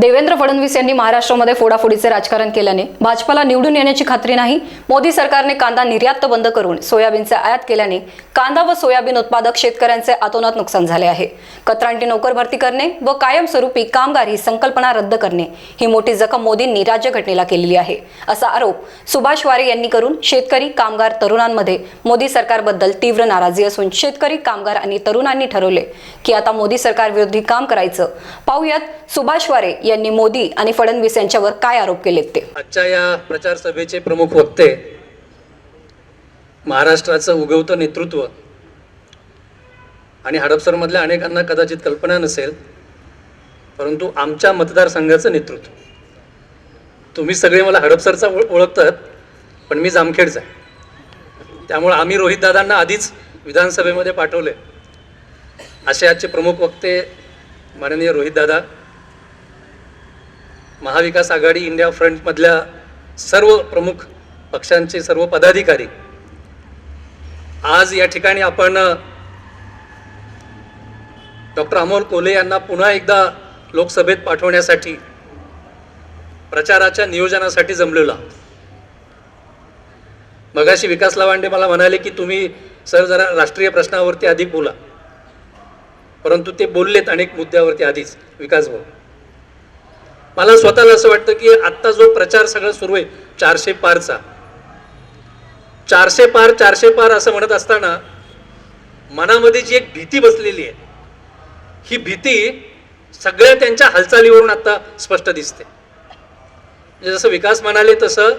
देवेंद्र फडणवीस यांनी महाराष्ट्रामध्ये फोडाफोडीचे राजकारण केल्याने भाजपाला निवडून येण्याची खात्री नाही. मोदी सरकारने कांदा निर्यात बंद करून सोयाबीनचे आयात केल्याने कांदा व सोयाबीन उत्पादक शेतकऱ्यांचे अतोनात नुकसान झाले आहे. कत्रांटी नोकर भरती करणे व कायमस्वरूपी कामगार ही संकल्पना रद्द करणे ही मोठी जखम मोदींनी राज्यघटनेला केलेली आहे. असा आरोप सुभाष वारे यांनी करून शेतकरी कामगार तरुणांमध्ये मोदी सरकारबद्दल तीव्र नाराजी असून शेतकरी कामगार आणि तरुणांनी ठरवले की आता मोदी सरकार विरोधी काम करायचं. पाहुयात सुभाष वारे यांनी मोदी आणि फडणवीस यांच्यावर काय आरोप केलेत ते? आजच्या या प्रचार सभेचे प्रमुख वक्ते महाराष्ट्राचं उगवतं नेतृत्व आणि हडपसरमधल्या अनेकांना कदाचित कल्पना नसेल परंतु आमच्या मतदारसंघाचं नेतृत्व. तुम्ही सगळे मला हडपसरचा ओळखतात पण मी जामखेडचा आहे. त्यामुळे आम्ही रोहितदादांना आधीच विधानसभेमध्ये पाठवले असे आजचे प्रमुख वक्ते माननीय रोहितदादा महाविकास आघाडी इंडिया फ्रंटमधल्या सर्व प्रमुख पक्षांचे सर्व पदाधिकारी. आज या ठिकाणी आपण डॉक्टर अमोल कोले यांना पुन्हा एकदा लोकसभेत पाठवण्यासाठी प्रचाराच्या नियोजनासाठी जमलेलो आहोत. मगाशी विकास लावांडे मला म्हणाले की तुम्ही सर जरा राष्ट्रीय प्रश्नावरती अधिक बोला. परंतु ते बोललेत अनेक मुद्द्यावरती आधीच विकास भाऊ. मला स्वतःला असं वाटतं की आत्ता जो प्रचार सगळा सुरू आहे चारशे पारचा. चारशे पार चारशे पार असं म्हणत असताना मनामध्ये जी एक भीती बसलेली आहे ही भीती सगळ्या त्यांच्या हालचालीवरून आता स्पष्ट दिसते. म्हणजे जसं विकास म्हणाले तसं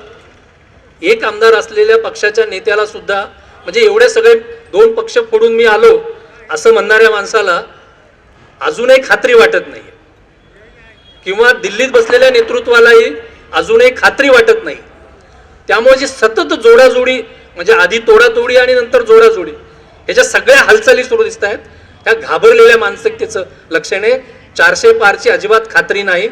एक आमदार असलेल्या पक्षाच्या नेत्याला सुद्धा म्हणजे एवढे सगळे दोन पक्ष फोडून मी आलो असं म्हणणाऱ्या माणसाला अजूनही खात्री वाटत नाही किंवा दिल्लीत बसलेल्या नेतृत्वालाही अजूनही खात्री वाटत नाही. त्यामुळे जी सतत जोडाजोडी म्हणजे आधी तोडातोडी आणि नंतर जोडाजोडी ह्याच्या सगळ्या हालचाली सुरू दिसत आहेत. त्या घाबरलेल्या मानसिकतेचं लक्षण आहे. चारशे पारची अजिबात खात्री नाही.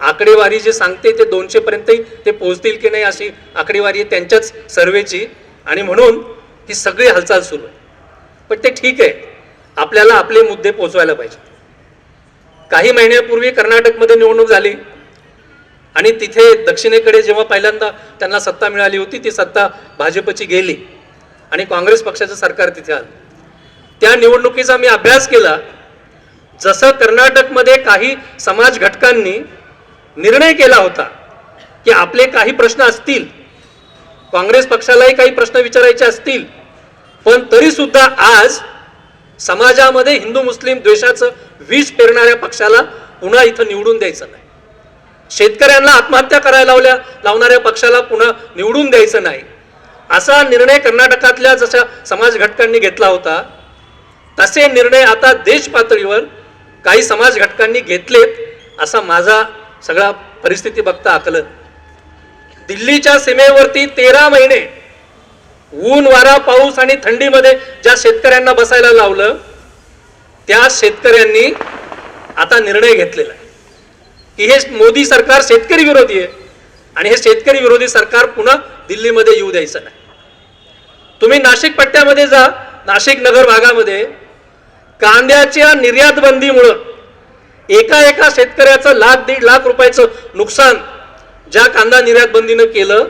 आकडेवारी जे सांगते ते दोनशेपर्यंतही ते पोहोचतील की नाही अशी आकडेवारी आहे त्यांच्याच सर्वेची. आणि म्हणून ही सगळी हालचाल सुरू आहे. पण ते ठीक आहे. आपल्याला आपले मुद्दे पोचवायला पाहिजे काही महिन्यापूर्वी कर्नाटकमध्ये निवडणूक झाली. आणि तिथे दक्षिणेकडे जेव्हा पहिल्यांदा त्यांना सत्ता मिळाली होती ती सत्ता भाजपची गेली आणि काँग्रेस पक्षाचं सरकार तिथे आलं. त्या निवडणुकीचा मी अभ्यास केला. जसं कर्नाटकमध्ये काही समाज घटकांनी निर्णय केला होता की आपले काही प्रश्न असतील काँग्रेस पक्षालाही काही प्रश्न विचारायचे असतील पण तरीसुद्धा आज समाजामध्ये हिंदू मुस्लिम द्वेषाचं विष पेरणाऱ्या पक्षाला पुन्हा इथं निवडून द्यायचं नाही. शेतकऱ्यांना आत्महत्या करायला लावल्या लावणाऱ्या पक्षाला पुन्हा निवडून द्यायचं नाही. असा निर्णय कर्नाटकातल्या जशा समाज घटकांनी घेतला होता तसे निर्णय आता देश पातळीवर काही समाज घटकांनी घेतलेत असा माझा सगळा परिस्थिती बघता आकलन. दिल्लीच्या सीमेवरती तेरा महिने ऊन वारा पाऊस आणि थंडीमध्ये ज्या शेतकऱ्यांना बसायला लावलं त्या शेतकऱ्यांनी आता निर्णय घेतलेला आहे. की हे मोदी सरकार शेतकरी विरोधी आहे आणि हे शेतकरी विरोधी सरकार पुन्हा दिल्लीमध्ये येऊ द्यायचं नाही. तुम्ही नाशिक पट्ट्यामध्ये जा नाशिक नगर भागामध्ये कांद्याच्या निर्यात बंदीमुळं एका एका शेतकऱ्याचं लाख दीड लाख रुपयाचं नुकसान ज्या कांदा निर्यात बंदीनं केलं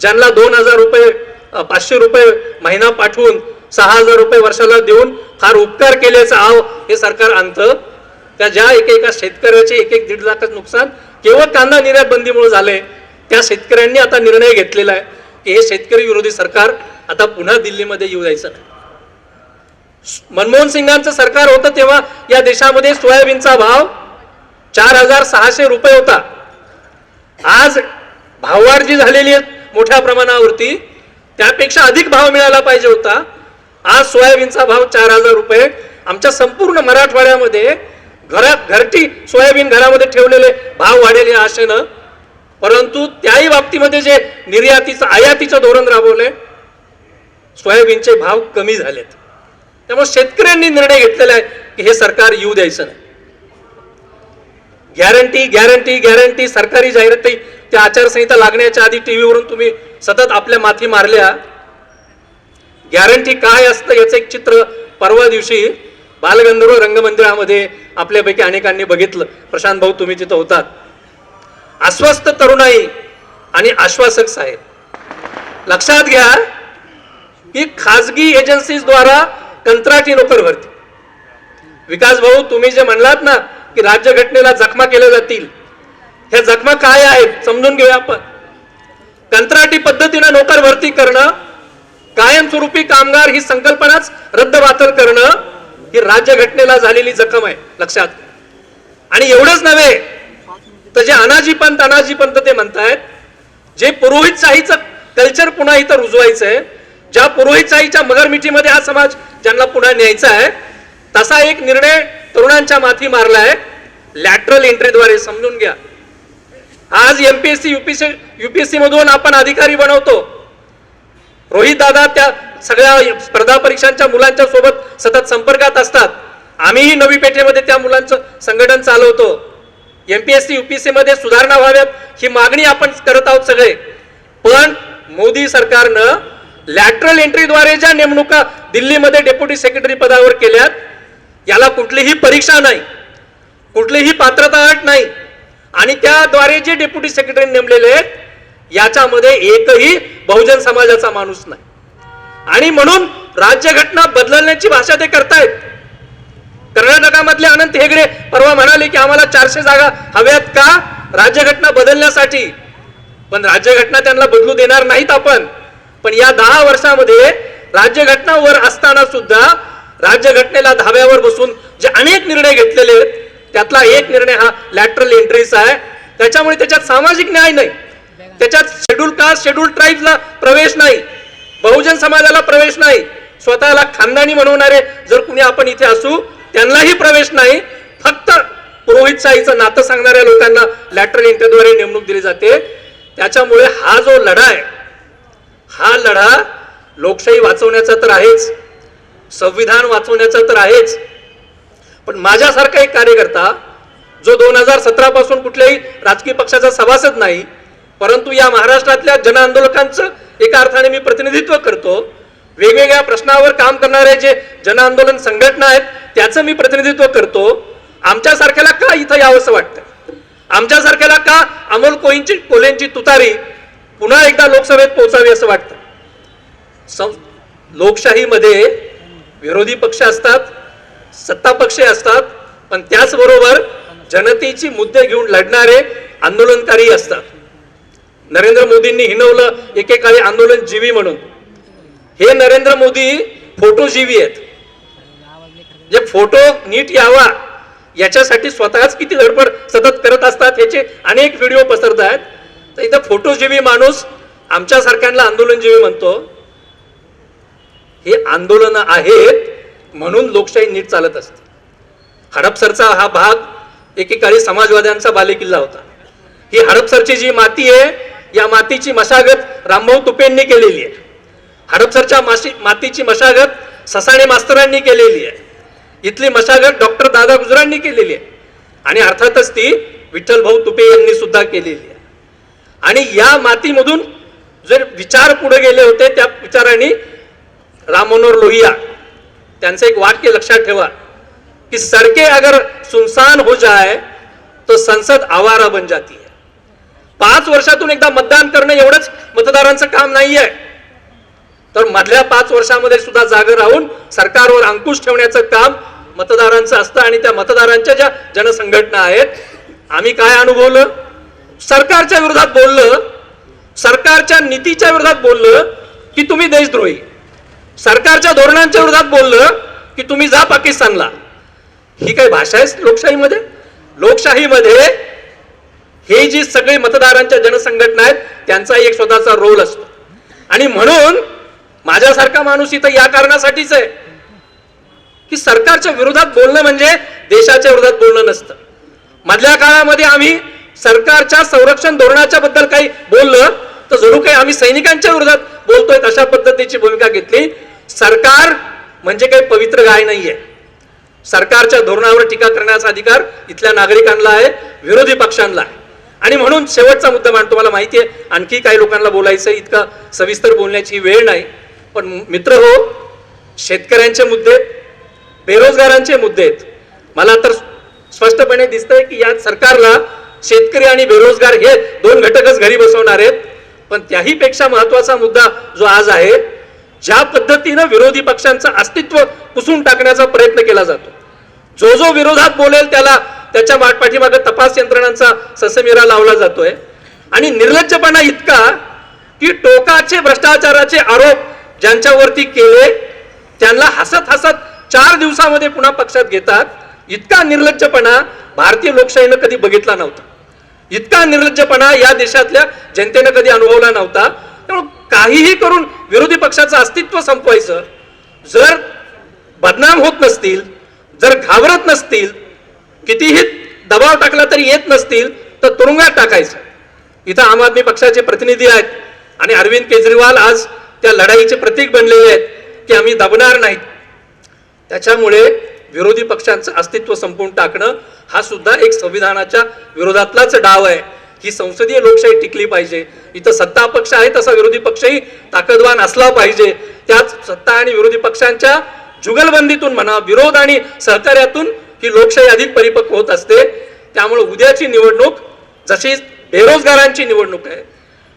ज्यांना दोन हजार रुपये पाचशे रुपये महिना पाठवून सहा हजार रुपये वर्षाला देऊन फार उपकार केल्याचं आव हे सरकार आणतं. त्या ज्या एक एका शेतकऱ्याचे एक एक दीड लाखाचं नुकसान केवळ कांदा निर्यात बंदीमुळे झाले त्या शेतकऱ्यांनी आता निर्णय घेतलेला आहे की हे शेतकरी विरोधी सरकार आता पुन्हा दिल्लीमध्ये येऊ जायचं नाही मनमोहन सिंगांचं सरकार होतं तेव्हा या देशामध्ये सोयाबीनचा भाव चार हजार सहाशे रुपये होता. आज भाववाढ जी झालेली आहे मोठ्या प्रमाणावरती त्यापेक्षा अधिक भाव मिळाला पाहिजे होता. आज सोयाबीनचा भाव चार हजार रुपये. आमच्या संपूर्ण मराठवाड्यामध्ये घरात घरटी सोयाबीन घरामध्ये ठेवलेले भाव वाढेल या आशेनं. परंतु त्याही बाबतीमध्ये जे निर्यातीचं आयातीचं धोरण राबवले सोयाबीनचे भाव कमी झालेत. त्यामुळे शेतकऱ्यांनी निर्णय घेतलेला आहे की हे सरकार येऊ द्यायचं नाही. गॅरंटी गॅरंटी गॅरंटी सरकारी जाहिराती त्या आचारसंहिता लागण्याच्या आधी टीव्हीवरून तुम्ही सतत आपल्या माथी मारल्या. गॅरंटी काय असतं याचं एक चित्र परवा दिवशी बालगंधर्व रंगमंदिरामध्ये आपल्यापैकी अनेकांनी बघितलं. प्रशांत भाऊ तुम्ही तिथं होतात. अस्वस्थ तरुणाई आणि आश्वासक साहेब. लक्षात घ्या की खाजगी एजन्सीज द्वारा कंत्राटी नोकर भरती. विकास भाऊ तुम्ही जे म्हणलात ना की राज्यघटनेला जखमा केल्या जातील. ह्या जखमा काय आहेत समजून घेऊया आपण. कंत्राटी पद्धतीनं नोकर भरती करणं कायमस्वरूपी कामगार ही संकल्पनाच रद्दबातल करणं ही राज्यघटनेला झालेली जखम आहे लक्षात आणि एवढंच नव्हे तर जे अनाजी पंत अनाजी पंत ते म्हणतायत जे पुरोहितशाहीचं कल्चर पुन्हा इथं रुजवायचं आहे ज्या पुरोहितशाहीच्या मगरमिठीमध्ये हा समाज ज्यांना पुन्हा न्यायचा आहे तसा एक निर्णय तरुणांच्या माथी मारलाय. लॅटरल एंट्रीद्वारे समजून घ्या. आज एमपीएससी युपीएससी युपीएससी मधून आपण अधिकारी बनवतो. रोहित दादा त्या सगळ्या स्पर्धा परीक्षांच्या मुलांच्या सोबत सतत संपर्कात असतात. आम्हीही नवी पेठेमध्ये त्या मुलांचं संघटन चालवतो. एमपीएससी युपीएससी मध्ये सुधारणा व्हाव्यात ही मागणी आपण करत आहोत सगळे. पण मोदी सरकारनं लॅटरल एंट्रीद्वारे ज्या नेमणुका दिल्लीमध्ये डेप्युटी सेक्रेटरी पदावर केल्यात याला कुठलीही परीक्षा नाही कुठलीही पात्रता अट नाही. आणि त्याद्वारे जे डेप्युटी सेक्रेटरी नेमलेले आहेत याच्यामध्ये एकही बहुजन समाजाचा माणूस नाही. आणि म्हणून राज्यघटना बदलण्याची भाषा ते करतायत. कर्नाटकामधले अनंत हेगडे परवा म्हणाले की आम्हाला चारशे जागा हव्यात का? राज्यघटना बदलण्यासाठी. पण राज्यघटना त्यांना बदलू देणार नाहीत आपण. पण या दहा वर्षामध्ये राज्यघटना वर असताना सुद्धा राज्यघटनेला धाब्यावर बसून जे अनेक निर्णय घेतलेले आहेत त्यातला एक निर्णय हा लॅटरल एंट्रीचा आहे. त्याच्यामुळे त्याच्यात सामाजिक न्याय नाही. त्याच्यात शेड्यूल कास्ट शेड्यूल ट्राईबला प्रवेश नाही. बहुजन समाजाला प्रवेश नाही. स्वतःला खानदानी म्हणवणारे जर कुणी आपण इथे असू त्यांनाही प्रवेश नाही. फक्त पुरोहितशाहीचं नातं सांगणाऱ्या लोकांना लॅटरल एंट्रीद्वारे नेमणूक दिली जाते. त्याच्यामुळे हा जो लढा आहे हा लढा लोकशाही वाचवण्याचा तर आहेच. संविधान वाचवण्याचं तर आहेच. पण माझ्यासारखा एक कार्यकर्ता जो दोन हजार सतरापासून कुठल्याही राजकीय पक्षाचा सभासद नाही परंतु या महाराष्ट्रातल्या जन आंदोलकांचं एका अर्थाने मी प्रतिनिधित्व करतो वेगवेगळ्या प्रश्नावर काम करणारे जे जन आंदोलन संघटना आहेत त्याचं मी प्रतिनिधित्व करतो. आमच्यासारख्याला का इथं यावंसं वाटतं आमच्यासारख्याला का अमोल कोईंची कोलेंची तुतारी पुन्हा एकदा लोकसभेत पोहोचावी असं वाटतं सं- लोकशाहीमध्ये विरोधी पक्ष असतात सत्ता पक्ष असतात पण त्याचबरोबर जनतेची मुद्दे घेऊन लढणारे आंदोलनकारी असतात. नरेंद्र मोदींनी हिनवलं एकेकाळी आंदोलन जीवी म्हणून. हे नरेंद्र मोदी फोटो जीवी आहेत. जे फोटो नीट यावा याच्यासाठी स्वतःच किती धडपड सतत करत असतात याचे अनेक व्हिडिओ पसरत आहेत. तर इथं फोटोजीवी माणूस आमच्यासारख्यांना आंदोलनजीवी म्हणतो. हे आंदोलनं आहेत म्हणून लोकशाही नीट चालत असते. हडपसरचा हा भाग एकेकाळी समाजवाद्यांचा बालेकिल्ला होता. ही हडपसरची जी माती आहे या मातीची मशागत रामभाऊ तुपेंनी केलेली आहे. हडपसरच्या माशी मातीची मशागत ससाणे मास्तरांनी केलेली आहे. इथली मशागत डॉक्टर दादा गुजरांनी केलेली आहे. आणि अर्थातच ती विठ्ठल भाऊ तुपे यांनी सुद्धा केलेली आहे. आणि या मातीमधून जर विचार पुढे गेले होते त्या विचारांनी राममनोहर लोहिया त्यांचं एक वाक्य लक्षात ठेवा कि सड़कें अगर सुनसान हो जाए तो संसद आवारा बन जाती है. पाच वर्षातून एकदा मतदान करणं एवढंच मतदारांचं काम नाही आहे तर मधल्या पाच वर्षामध्ये सुद्धा जागर राहून सरकारवर अंकुश ठेवण्याचं काम मतदारांचं असतं आणि त्या मतदारांच्या ज्या जनसंघटना आहेत आम्ही काय अनुभवलं? सरकारच्या विरोधात बोललं सरकारच्या नीतीच्या विरोधात बोललं की तुम्ही देशद्रोही. सरकारच्या धोरणांच्या विरोधात बोललं की तुम्ही जा पाकिस्तानला. ही काही भाषा आहे लोकशाहीमध्ये? लोकशाहीमध्ये हे जी सगळे मतदारांच्या जनसंघटना आहेत त्यांचा एक स्वतःचा रोल असतो. आणि म्हणून माझ्यासारखा माणूस इथं या कारणासाठीच आहे की सरकारच्या विरोधात बोलणं म्हणजे देशाच्या विरोधात बोलणं नसतं. मधल्या काळामध्ये आम्ही सरकारच्या संरक्षण धोरणाच्या बद्दल काही बोललं तर जणू काही आम्ही सैनिकांच्या विरोधात बोलतोय अशा पद्धतीची भूमिका घेतली. सरकार म्हणजे काही पवित्र गाय नाहीये. सरकारच्या धोरणावर टीका करण्याचा अधिकार इथल्या नागरिकांना आहे विरोधी पक्षांना आहे. आणि म्हणून शेवटचा मुद्दा मांडतो मला माहिती आहे आणखी काही लोकांना बोलायचं इतका सविस्तर बोलण्याची वेळ नाही. पण मित्र हो शेतकऱ्यांचे मुद्दे बेरोजगारांचे मुद्दे आहेत. मला तर स्पष्टपणे दिसतंय की या सरकारला शेतकरी आणि बेरोजगार हे दोन घटकच घरी बसवणार आहेत. पण त्याही पेक्षा महत्त्वाचा मुद्दा जो आज आहे ज्या पद्धतीनं विरोधी पक्षांचं अस्तित्व पुसून टाकण्याचा प्रयत्न केला जातो. जो जो विरोधात बोलेल त्याला त्याच्या पाठीमागे तपास यंत्रणांचा ससेमिरा लावला जातोय. आणि निर्लज्जपणा इतका की टोकाचे भ्रष्टाचाराचे आरोप ज्यांच्यावरती केले त्यांना हसत हसत चार दिवसामध्ये पुन्हा पक्षात घेतात. इतका निर्लज्जपणा भारतीय लोकशाहीनं कधी बघितला नव्हता. इतका निर्लज्जपणा या देशातल्या जनतेनं कधी अनुभवला नव्हता. काहीही करून विरोधी पक्षाचं अस्तित्व संपवायचं. जर बदनाम होत नसतील जर घाबरत नसतील कितीही दबाव टाकला तरी येत नसतील तर तुरुंगात टाकायचं. इथं आम आदमी पक्षाचे प्रतिनिधी आहेत आणि अरविंद केजरीवाल आज त्या लढाईचे प्रतीक बनलेले आहेत की आम्ही दबणार नाहीत. त्याच्यामुळे विरोधी पक्षांचं अस्तित्व संपवून टाकणं हा सुद्धा एक संविधानाच्या विरोधातलाच डाव आहे. ही संसदीय लोकशाही टिकली पाहिजे. इथं सत्ता पक्ष आहे तसा विरोधी पक्षही ताकदवान असला पाहिजे. त्याच सत्ता आणि विरोधी पक्षांच्या जुगलबंदीतून म्हणा विरोध आणि सहकार्यातून ही लोकशाही अधिक परिपक्व होत असते. त्यामुळे उद्याची निवडणूक जशी बेरोजगारांची निवडणूक आहे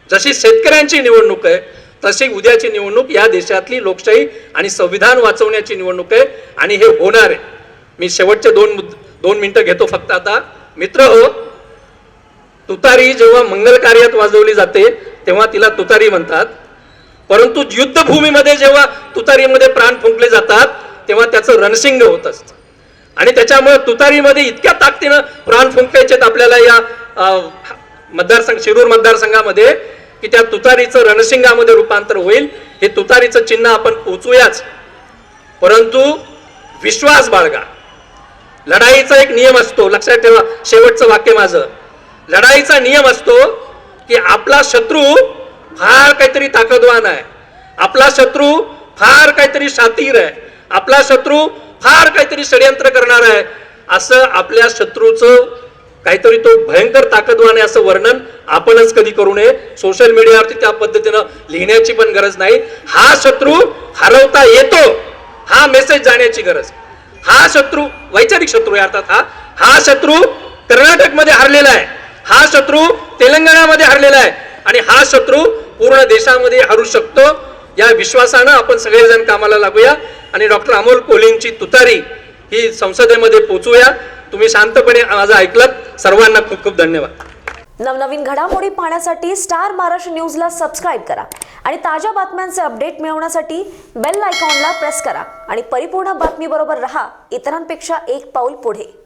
जशी शेतकऱ्यांची निवडणूक आहे तशी उद्याची निवडणूक या देशातली लोकशाही आणि संविधान वाचवण्याची निवडणूक आहे आणि हे होणार आहे. मी शेवटचे दोन दोन मिनिटं घेतो फक्त आता. मित्र हो तुतारी जेव्हा मंगल कार्यात वाजवली जाते तेव्हा तिला तुतारी म्हणतात. परंतु युद्धभूमीमध्ये जेव्हा तुतारीमध्ये प्राण फुंकले जातात तेव्हा त्याचं रणसिंग होत असतं. आणि त्याच्यामुळे तुतारीमध्ये इतक्या ताकदीनं प्राण फुंकायचे आपल्याला या मतदारसंघ शिरूर मतदारसंघामध्ये की त्या तुतारीचं रणसिंगामध्ये रूपांतर होईल. हे तुतारीचं चिन्ह आपण पोचूयाच परंतु विश्वास बाळगा. लढाईचा एक नियम असतो. लक्षात ठेवा शेवटचं वाक्य माझं. लढाईचा नियम असतो की आपला शत्रू फार काहीतरी ताकदवान आहे. आपला शत्रू फार काहीतरी शातीर आहे. आपला शत्रू फार काहीतरी षडयंत्र करणार आहे. असं आपल्या शत्रूचं काहीतरी तो भयंकर ताकदवान आहे असं वर्णन आपणच कधी करू नये. सोशल मीडियावरती त्या पद्धतीनं लिहिण्याची पण गरज नाही. हा शत्रू हरवता येतो हा मेसेज जाण्याची गरज. हा शत्रू वैचारिक शत्रू आहे अर्थात हा. हा शत्रू कर्नाटकमध्ये हरलेला आहे. हा शत्रू तेलंगणामध्ये हरलेला आहे. आणि हा शत्रू पूर्ण देशामध्ये हरू शकतो. या विश्वासानं आपण सगळेजण कामाला लागूया. आणि डॉक्टर अमोल कोलींची तुतारी ही संसदेमध्ये पोचूया. तुम्ही शांतपणे माझं ऐकलं सर्वांना खूप खूप धन्यवाद. नवनवीन घडामोडी पाहण्यासाठी स्टार महाराष्ट्र न्यूजला सबस्क्राईब करा. आणि ताज्या बातम्यांचे अपडेट मिळवण्यासाठी बेल आयकॉनला प्रेस करा. आणि परिपूर्ण बातमीबरोबर रहा. इतरांपेक्षा एक पाऊल पुढे.